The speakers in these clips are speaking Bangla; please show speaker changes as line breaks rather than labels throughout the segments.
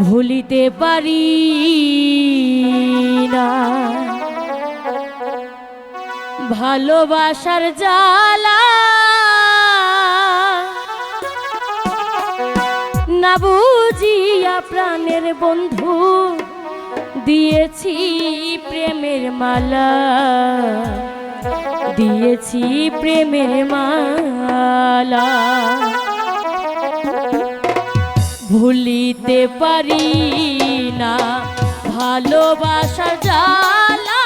ভুলিতে পারি না। ভালোবাসার জ্বালা না বুঝিয়া প্রাণের বন্ধু দিয়েছি প্রেমের মালা। দিয়েছি প্রেমের মালা। ভুলিতে পারি না। ভালোবাসা জ্বালা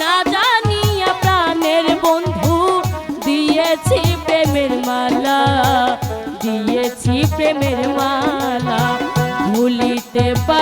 না জানিয়া প্রাণের বন্ধু দিয়েছি প্রেমের মালা, দিয়েছি প্রেমের মালা। ভুলিতে পারি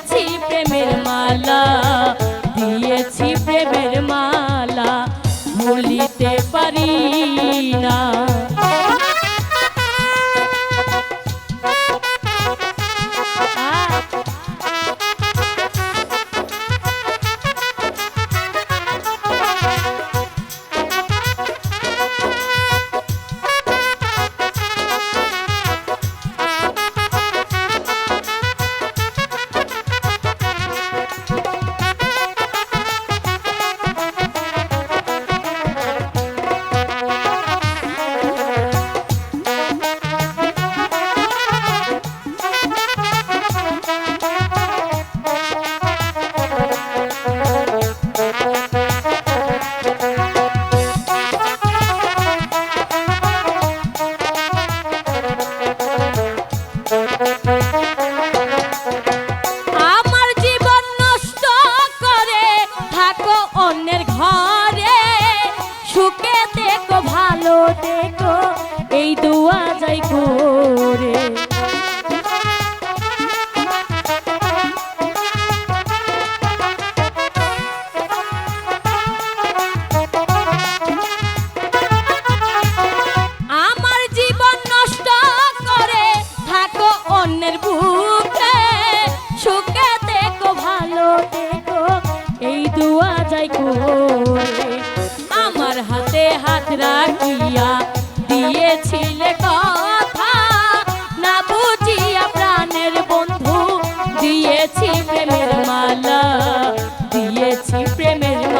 দিয়েছি প্রেমের মালা দিয়েছি প্রেমের মালা ভুলিতে পারি না। যাই আমার হাতে হাত রাখিয়া দিয়েছিলে কথা, না বুঝিয়া প্রাণের বন্ধু দিয়েছি প্রেমের মালা, দিয়েছি প্রেমের মালা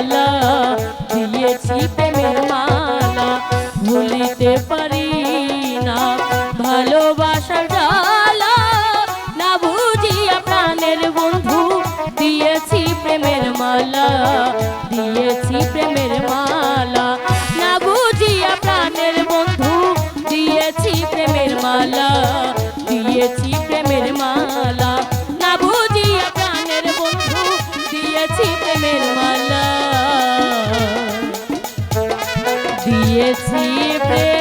মালা, দিয়েছি প্রেমের মালা, ভুলিতে পারি না, ভালোবাসার ডালা না বুঝিয়া প্রাণের বন্ধু, দিয়েছি প্রেমের মালা, দিয়েছি দিয়েছি প্রেম